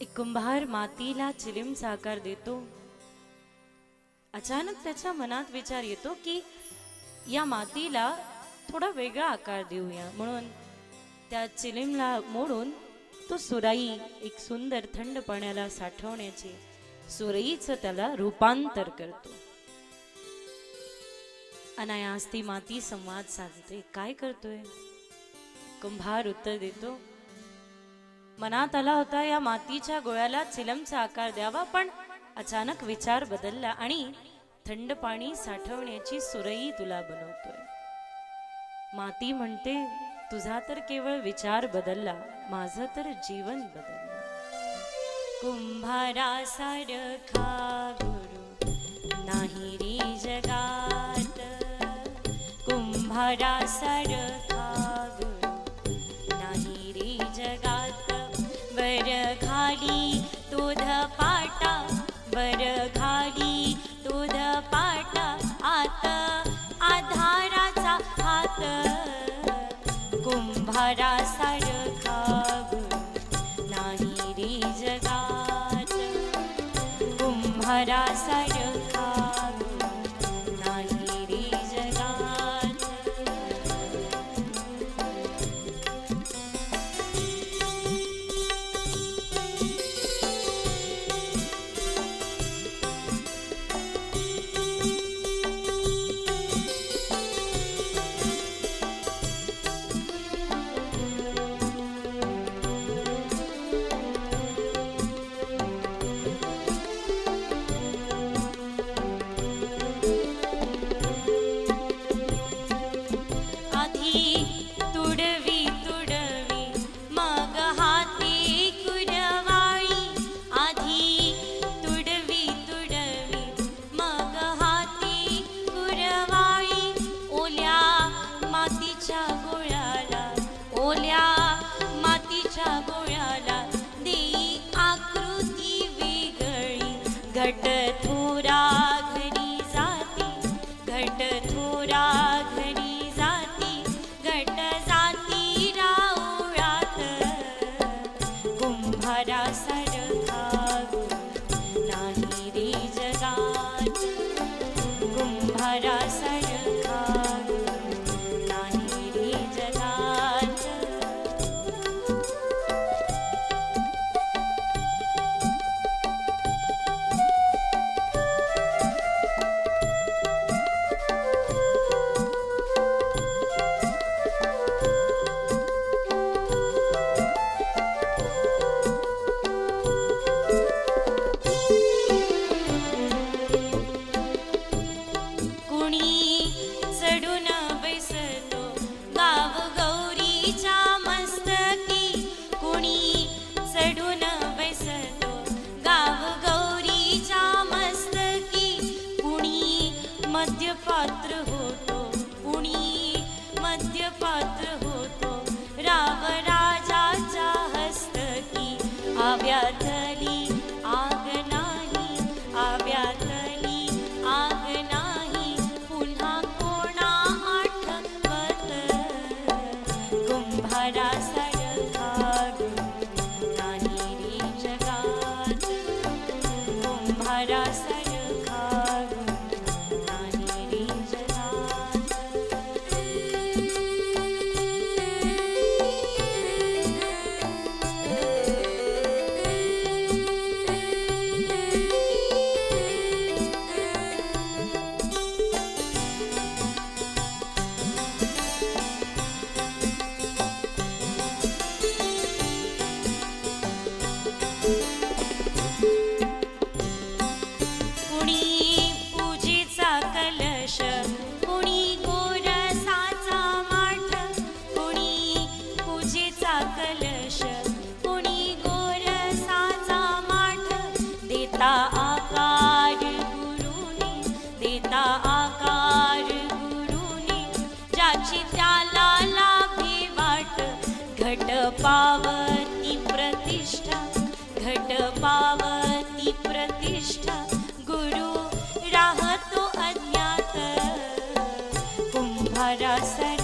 एक कुंभार मातीला चिलिमचा आकार देतो. अचानक त्याच्या मनात विचार येतो की या मातीला थोडा वेगळा आकार देऊया. म्हणून त्या चिलिमला मोडून तो सुराई एक सुंदर थंड पाण्याला साठवण्याचे सुरईचं त्याला रूपांतर करतो. अनायास ती माती संवाद साधते. काय करतोय? कुंभार उत्तर देतो मनात आला होता या मातीच्या गोळ्याला चिलमचा आकार द्यावा पण अचानक विचार बदलला आणि थंड पाणी साठवण्याची सुरई तुला बनवतोय. माती म्हणते तुझा तर केवळ विचार बदलला माझं तर जीवन बदललं. कुंभारा सारखा गुरु नाही रे जगात. कुंभारा घाडी दूध पाट आत आधाराचा हात. कुंभारा सारखा नाही रे जगात. कुंभारा सारखा ओल्या मातीच्या मध्यपात्र हो प्रतिष्ठा घट पाव प्रतिष्ठा गुरु राहतो राहतु अन्यतुरा